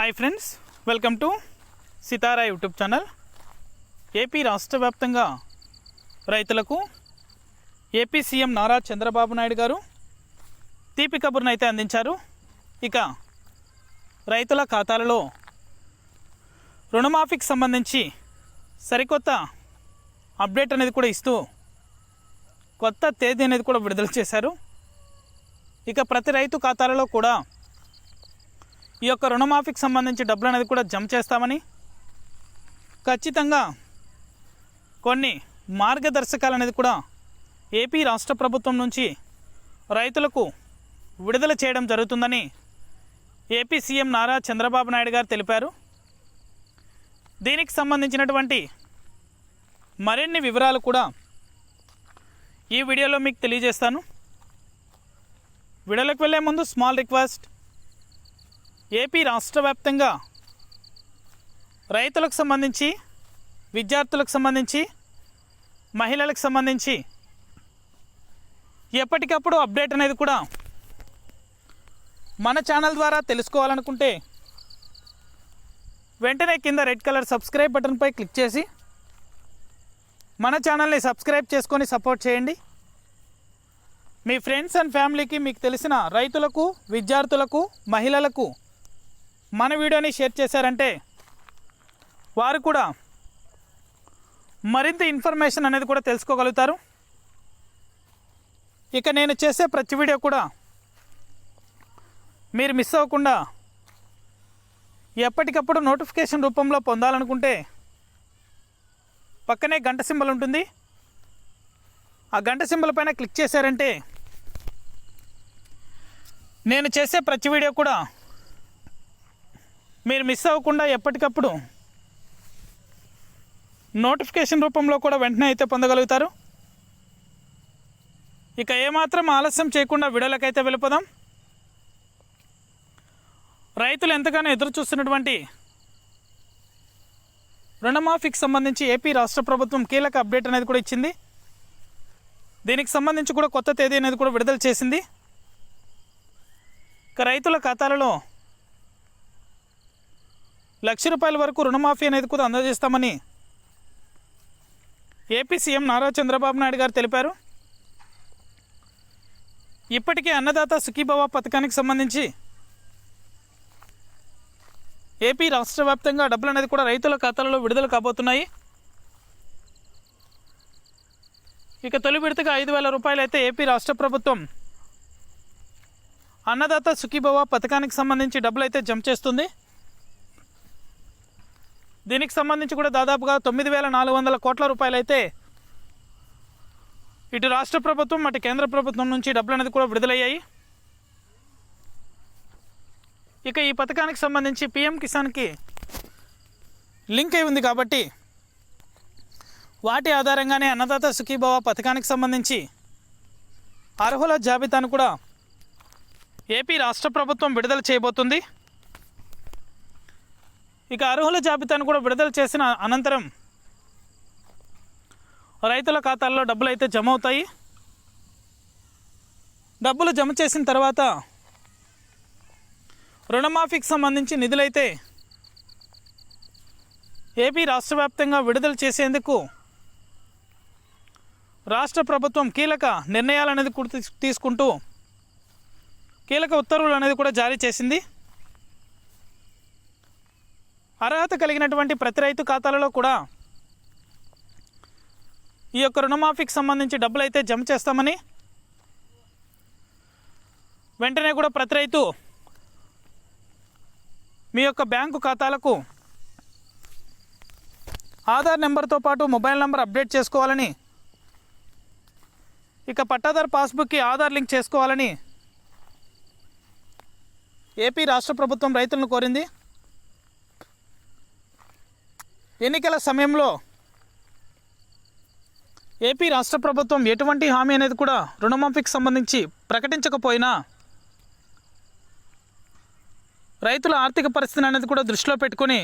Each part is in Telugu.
Hi friends welcome to Sitara YouTube channel AP రాష్ట్ర వ్యాప్తంగా రైతులకు ఏపీ సీఎం నారా చంద్రబాబు నాయుడు గారు తీపి కబుర్ను అయితే అందించారు. ఇక రైతుల ఖాతాలలో రుణమాఫీకి సంబంధించి సరికొత్త అప్డేట్ అనేది కూడా ఇస్తూ కొత్త తేదీ అనేది కూడా విడుదల చేశారు. ఇక ప్రతి రైతు ఖాతాలలో కూడా ఈ యొక్క రుణమాఫీకి సంబంధించి డబ్బులు అనేది కూడా జమ చేస్తామని. ఖచ్చితంగా కొన్ని మార్గదర్శకాలు అనేది కూడా ఏపీ రాష్ట్ర ప్రభుత్వం నుంచి రైతులకు విడుదల చేయడం జరుగుతుందని ఏపీ సీఎం నారా చంద్రబాబు నాయుడు గారు తెలిపారు. దీనికి సంబంధించినటువంటి మరిన్ని వివరాలు కూడా ఈ వీడియోలో మీకు తెలియజేస్తాను. వీడియోలోకి వెళ్ళే ముందు స్మాల్ రిక్వెస్ట్ ఏపీ రాష్ట్ర వ్యాప్తంగా రైతులకు సంబంధించి విద్యార్థులకు సంబంధించి మహిళలకు సంబంధించి ఎప్పటికప్పుడు అప్డేట్ అనేది కూడా మన ఛానల్ ద్వారా తెలుసుకోవాలనుకుంటే వెంటనే కింద రెడ్ కలర్ సబ్స్క్రైబ్ బటన్పై క్లిక్ చేసి మన ఛానల్ని సబ్స్క్రైబ్ చేసుకొని సపోర్ట్ చేయండి. మీ ఫ్రెండ్స్ అండ్ ఫ్యామిలీకి మీకు తెలిసిన రైతులకు విద్యార్థులకు మహిళలకు మన వీడియోని షేర్ చేశారంటే వారు కూడా మరింత ఇన్ఫర్మేషన్ అనేది కూడా తెలుసుకోగలుగుతారు. ఇక నేను చేసే ప్రతి వీడియో కూడా మీరు మిస్ అవ్వకుండా ఎప్పటికప్పుడు నోటిఫికేషన్ రూపంలో పొందాలనుకుంటే పక్కనే గంట సింబల్ ఉంటుంది. ఆ గంట సింబల్ పైన క్లిక్ చేశారంటే నేను చేసే ప్రతి వీడియో కూడా మీరు మిస్ అవ్వకుండా ఎప్పటికప్పుడు నోటిఫికేషన్ రూపంలో కూడా వెంటనే అయితే పొందగలుగుతారు. ఇక ఏమాత్రం ఆలస్యం చేయకుండా వీడియోలకైతే వెళ్ళిపోదాం. రైతులు ఎంతగానో ఎదురు చూస్తున్నటువంటి రుణమాఫీకి సంబంధించి ఏపీ రాష్ట్ర ప్రభుత్వం కీలక అప్డేట్ అనేది కూడా ఇచ్చింది. దీనికి సంబంధించి కూడా కొత్త తేదీ అనేది కూడా విడుదల చేసింది. ఇక రైతుల ఖాతాలలో లక్ష రూపాయల వరకు రుణమాఫీ అనేది కూడా అందజేస్తామని ఏపీ సీఎం నారా చంద్రబాబు నాయుడు గారు తెలిపారు. ఇప్పటికే అన్నదాత సుఖీభవ పథకానికి సంబంధించి ఏపీ రాష్ట్ర వ్యాప్తంగా డబ్బులు అనేది కూడా రైతుల ఖాతాలలో విడుదల కాబోతున్నాయి. ఇక తొలి విడతగా ఐదు వేల రూపాయలు అయితే ఏపీ రాష్ట్ర ప్రభుత్వం అన్నదాత సుఖీభవ పథకానికి సంబంధించి డబ్బులు అయితే జమ చేస్తుంది. దీనికి సంబంధించి కూడా దాదాపుగా తొమ్మిది వేల నాలుగు వందల కోట్ల రూపాయలు అయితే ఇటు రాష్ట్ర ప్రభుత్వం అటు కేంద్ర ప్రభుత్వం నుంచి డబ్బులు అనేది కూడా విడుదలయ్యాయి. ఇక ఈ పథకానికి సంబంధించి పిఎం కిసాన్కి లింక్ అయి ఉంది కాబట్టి వాటి ఆధారంగానే అన్నదాత సుఖీభవ పథకానికి సంబంధించి అర్హుల జాబితాను కూడా ఏపీ రాష్ట్ర ప్రభుత్వం విడుదల చేయబోతుంది. ఇక అర్హుల జాబితాను కూడా విడుదల చేసిన అనంతరం రైతుల ఖాతాల్లో డబ్బులు అయితే జమ అవుతాయి డబ్బులు జమ చేసిన తర్వాత రుణమాఫీకి సంబంధించి నిధులైతే ఏపీ రాష్ట్ర వ్యాప్తంగా విడుదల చేసేందుకు రాష్ట్ర ప్రభుత్వం కీలక నిర్ణయాలు అనేది కూడా తీసుకుంటూ కీలక ఉత్తర్వులు అనేది కూడా జారీ చేసింది. అర్హత కలిగినటువంటి ప్రతి రైతు ఖాతాలలో కూడా ఈ యొక్క రుణమాఫీకి సంబంధించి డబ్బులు అయితే జమ చేస్తామని వెంటనే కూడా ప్రతి రైతు మీ యొక్క బ్యాంకు ఖాతాలకు ఆధార్ నెంబర్తో పాటు మొబైల్ నెంబర్ అప్డేట్ చేసుకోవాలని ఇక పట్టాదారు పాస్బుక్కి ఆధార్ లింక్ చేసుకోవాలని ఏపీ రాష్ట్ర ప్రభుత్వం రైతులను కోరింది. ఎన్నికల సమయంలో ఏపీ రాష్ట్ర ప్రభుత్వం ఎటువంటి హామీ అనేది కూడా రుణమాఫీకి సంబంధించి ప్రకటించకపోయినా రైతుల ఆర్థిక పరిస్థితిని అనేది కూడా దృష్టిలో పెట్టుకొని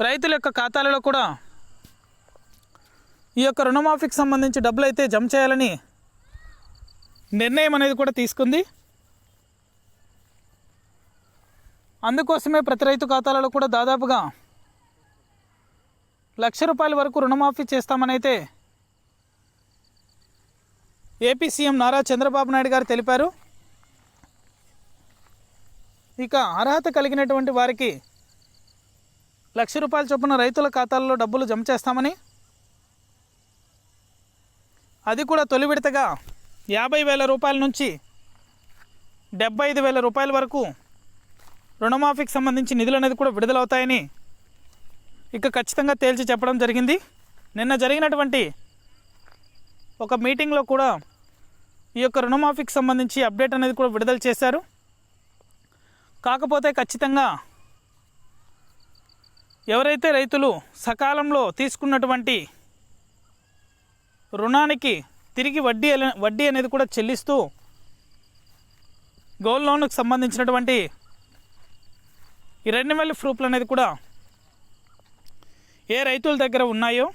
రైతుల యొక్క ఖాతాలలో కూడా ఈ యొక్క రుణమాఫీకి సంబంధించి డబ్బులు అయితే జమ చేయాలని నిర్ణయం అనేది కూడా తీసుకుంది. అందుకోసమే ప్రతి రైతు ఖాతాలలో కూడా దాదాపుగా లక్ష రూపాయల వరకు రుణమాఫీ చేస్తామనైతే ఏపీ సీఎం నారా చంద్రబాబు నాయుడు గారు తెలిపారు. ఇక అర్హత కలిగినటువంటి వారికి లక్ష రూపాయల చొప్పున రైతుల ఖాతాల్లో డబ్బులు జమ చేస్తామని అది కూడా తొలి విడతగా యాభై వేల రూపాయల నుంచి డెబ్బై ఐదు వేల రూపాయల వరకు రుణమాఫీకి సంబంధించి నిధులు అనేది కూడా విడుదలవుతాయని ఇక ఖచ్చితంగా తేల్చి చెప్పడం జరిగింది. నిన్న జరిగినటువంటి ఒక మీటింగ్లో కూడా ఈ యొక్క రుణమాఫీకి సంబంధించి అప్డేట్ అనేది కూడా విడుదల చేశారు. కాకపోతే ఖచ్చితంగా ఎవరైతే రైతులు సకాలంలో తీసుకున్నటువంటి రుణానికి తిరిగి వడ్డీ వడ్డీ అనేది కూడా చెల్లిస్తూ గోల్డ్ లోన్కి సంబంధించినటువంటి ఈ రెండు వేల ప్రూఫ్లు అనేది కూడా ఏ రైతుల దగ్గర ఉన్నాయో?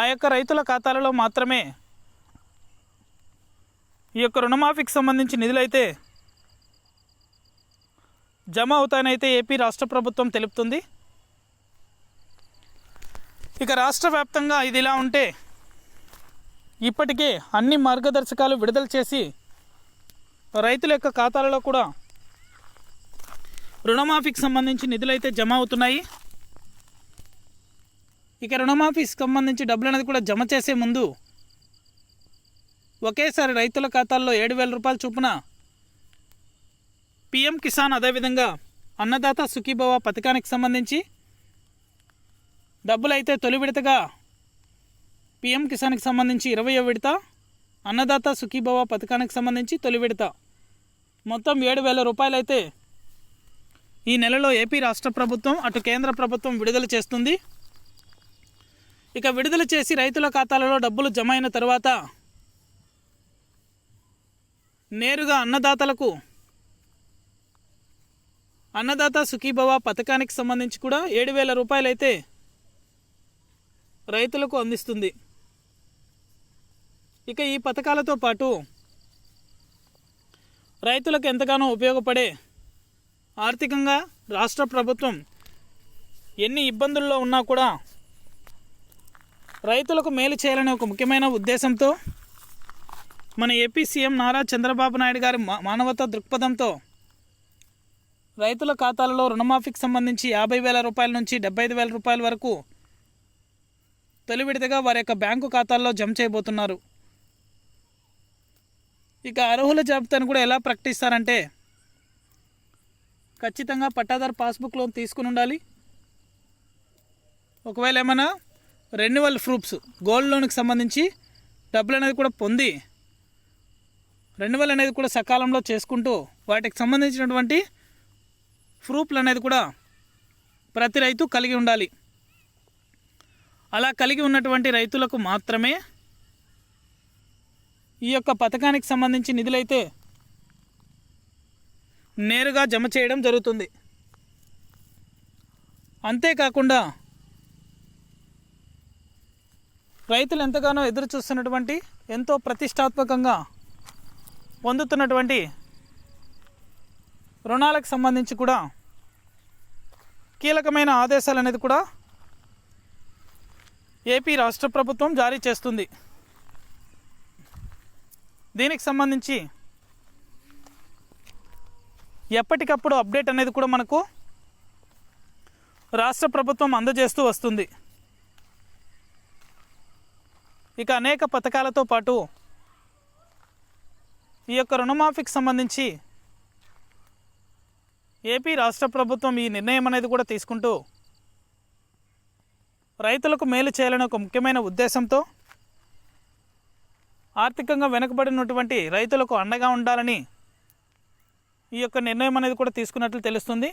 ఆ యొక్క రైతుల ఖాతాలలో మాత్రమే ఈ యొక్క రుణమాఫీకి సంబంధించి నిధులైతే జమ అవుతాయనైతే ఏపీ రాష్ట్ర ప్రభుత్వం తెలుపుతుంది. ఇక రాష్ట్ర వ్యాప్తంగా ఇది ఇలా ఉంటే ఇప్పటికే అన్ని మార్గదర్శకాలు విడుదల చేసి రైతుల యొక్క ఖాతాలలో కూడా రుణమాఫీకి సంబంధించి నిధులు అయితే జమ అవుతున్నాయి. ఇక రుణమాఫీకి సంబంధించి డబ్బులు అనేది కూడా జమ చేసే ముందు ఒకేసారి రైతుల ఖాతాల్లో ఏడు వేల రూపాయల చొప్పున పిఎం కిసాన్ అదేవిధంగా అన్నదాత సుఖీభవ పథకానికి సంబంధించి డబ్బులు అయితే తొలి విడతగా పిఎం కిసాన్కి సంబంధించి ఇరవయో విడత అన్నదాత సుఖీభవ పథకానికి సంబంధించి తొలి విడత. మొత్తం ఏడు వేల రూపాయలైతే ఈ నెలలో ఏపీ రాష్ట్ర ప్రభుత్వం అటు కేంద్ర ప్రభుత్వం విడుదల చేస్తుంది. ఇక విడుదల చేసి రైతుల ఖాతాలలో డబ్బులు జమ అయిన తర్వాత నేరుగా అన్నదాతలకు అన్నదాత సుఖీభవ పథకానికి సంబంధించి కూడా ఏడు వేల రూపాయలైతే రైతులకు అందిస్తుంది. ఇక ఈ పథకాలతో పాటు రైతులకు ఎంతగానో ఉపయోగపడే ఆర్థికంగా రాష్ట్ర ప్రభుత్వం ఎన్ని ఇబ్బందుల్లో ఉన్నా కూడా రైతులకు మేలు చేయాలనే ఒక ముఖ్యమైన ఉద్దేశంతో మన ఏపీ సీఎం నారా చంద్రబాబు నాయుడు గారి మా- మానవతా దృక్పథంతో రైతుల ఖాతాలలో రుణమాఫీకి సంబంధించి యాభై వేల రూపాయల నుంచి డెబ్బై ఐదు వేల రూపాయల వరకు తొలి విడతగా వారి యొక్క బ్యాంకు ఖాతాల్లో జమ చేయబోతున్నారు. ఇక అర్హుల జాబితాను కూడా ఎలా ప్రకటిస్తారంటే ఖచ్చితంగా పట్టాదారు పాస్బుక్ లోన్ తీసుకుని ఉండాలి. ఒకవేళ ఏమైనా రెన్యువల్ ప్రూఫ్స్ గోల్డ్ లోన్కి సంబంధించి డబ్బులు అనేది కూడా పొంది రెన్యువల్ అనేది కూడా సకాలంలో చేసుకుంటూ వాటికి సంబంధించినటువంటి ప్రూఫ్లు అనేది కూడా ప్రతి రైతు కలిగి ఉండాలి. అలా కలిగి ఉన్నటువంటి రైతులకు మాత్రమే ఈ యొక్క పథకానికి సంబంధించి నిధులైతే నేరుగా జమ చేయడం జరుగుతుంది. అంతేకాకుండా రైతులు ఎంతగానో ఎదురు చూస్తున్నటువంటి ఎంతో ప్రతిష్టాత్మకంగా పొందుతున్నటువంటి రుణాలకు సంబంధించి కూడా కీలకమైన ఆదేశాలు అనేది కూడా ఏపీ రాష్ట్ర ప్రభుత్వం జారీ చేస్తుంది. దీనికి సంబంధించి ఎప్పటికప్పుడు అప్డేట్ అనేది కూడా మనకు రాష్ట్ర ప్రభుత్వం అందజేస్తూ వస్తుంది. ఇక అనేక పథకాలతో పాటు ఈ యొక్క రుణమాఫీకి సంబంధించి ఏపీ రాష్ట్ర ప్రభుత్వం ఈ నిర్ణయం అనేది కూడా తీసుకుంటూ రైతులకు మేలు చేయాలని ఒక ముఖ్యమైన ఉద్దేశంతో ఆర్థికంగా వెనుకబడినటువంటి రైతులకు అండగా ఉండాలని ఈ యొక్క నిర్ణయం అనేది కూడా తీసుకున్నట్లు తెలుస్తుంది.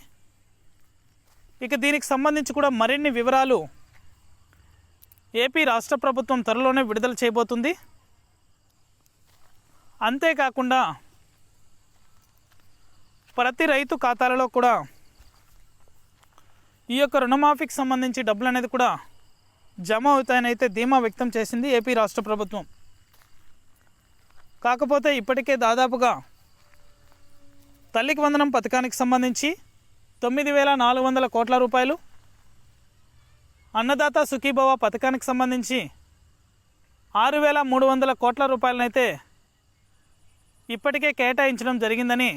ఇక దీనికి సంబంధించి కూడా మరిన్ని వివరాలు ఏపీ రాష్ట్ర ప్రభుత్వం త్వరలోనే విడుదల చేయబోతుంది. అంతేకాకుండా ప్రతి రైతు ఖాతాలలో కూడా ఈ యొక్క రుణమాఫీకి సంబంధించి డబ్బులు అనేది కూడా జమ అవుతాయని అయితే ధీమా వ్యక్తం చేసింది ఏపీ రాష్ట్ర ప్రభుత్వం. కాకపోతే ఇప్పటికే దాదాపుగా తల్లికి వందనం పథకానికి సంబంధించి తొమ్మిది వేల నాలుగు వందల కోట్ల రూపాయలు. అన్నదాత సుఖీభవ పథకానికి సంబంధించి ఆరు వేల మూడు వందల కోట్ల రూపాయలనైతే ఇప్పటికే కేటాయించడం జరిగిందని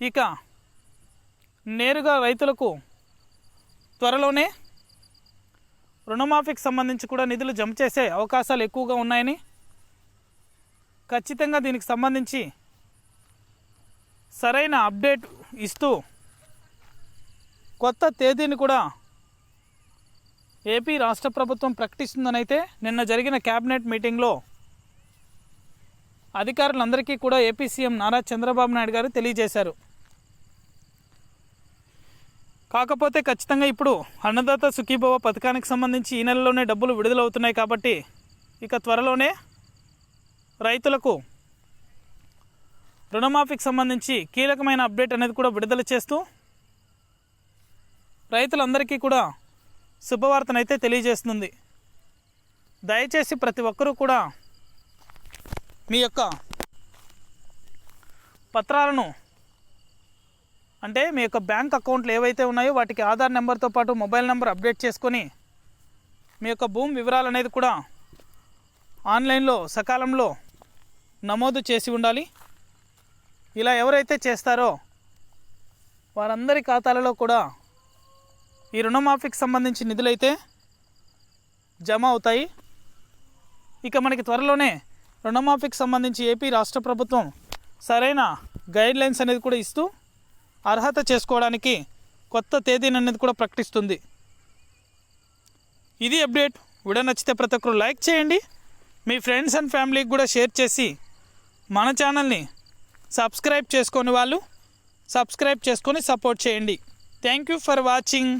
ఇక నేరుగా రైతులకు త్వరలోనే రుణమాఫీకి సంబంధించి కూడా నిధులు జమ చేసే అవకాశాలు ఎక్కువగా ఉన్నాయని ఖచ్చితంగా దీనికి సంబంధించి సరైన అప్డేట్ ఇస్తూ కొత్త తేదీని కూడా ఏపీ రాష్ట్ర ప్రభుత్వం ప్రకటిస్తుందనైతే నిన్న జరిగిన క్యాబినెట్ మీటింగ్లో అధికారులందరికీ కూడా ఏపీ సీఎం నారా చంద్రబాబు నాయుడు గారు తెలియజేశారు. కాకపోతే ఖచ్చితంగా ఇప్పుడు అన్నదాత సుఖీభవ పథకానికి సంబంధించి ఈ నెలలోనే డబ్బులు విడుదలవుతున్నాయి కాబట్టి ఇక త్వరలోనే రైతులకు రుణమాఫీకి సంబంధించి కీలకమైన అప్డేట్ అనేది కూడా విడుదల చేస్తూ రైతులందరికీ కూడా శుభవార్తనైతే తెలియజేస్తుంది. దయచేసి ప్రతి ఒక్కరూ కూడా మీ యొక్క పత్రాలను అంటే మీ యొక్క బ్యాంక్ అకౌంట్లు ఏవైతే ఉన్నాయో వాటికి ఆధార్ నెంబర్తో పాటు మొబైల్ నెంబర్ అప్డేట్ చేసుకొని మీ యొక్క భూమి వివరాలు అనేది కూడా ఆన్లైన్లో సకాలంలో నమోదు చేసి ఉండాలి. ఇలా ఎవరైతే చేస్తారో వారందరి ఖాతాలలో కూడా ఈ రుణమాఫీకి సంబంధించి నిధులైతే జమ అవుతాయి. ఇక మనకి త్వరలోనే రుణమాఫీకి సంబంధించి ఏపీ రాష్ట్ర ప్రభుత్వం సరైన గైడ్ లైన్స్ అనేది కూడా ఇస్తూ అర్హత చేసుకోవడానికి కొత్త తేదీని అనేది కూడా ప్రకటిస్తుంది. ఇది అప్డేట్. వీడియో నచ్చితే ప్రతి ఒక్కరు లైక్ చేయండి. మీ ఫ్రెండ్స్ అండ్ ఫ్యామిలీకి కూడా షేర్ చేసి మన ఛానల్ని సబ్స్క్రైబ్ చేసుకొని వాళ్ళు సబ్స్క్రైబ్ చేసుకొని సపోర్ట్ చేయండి. Thank you for watching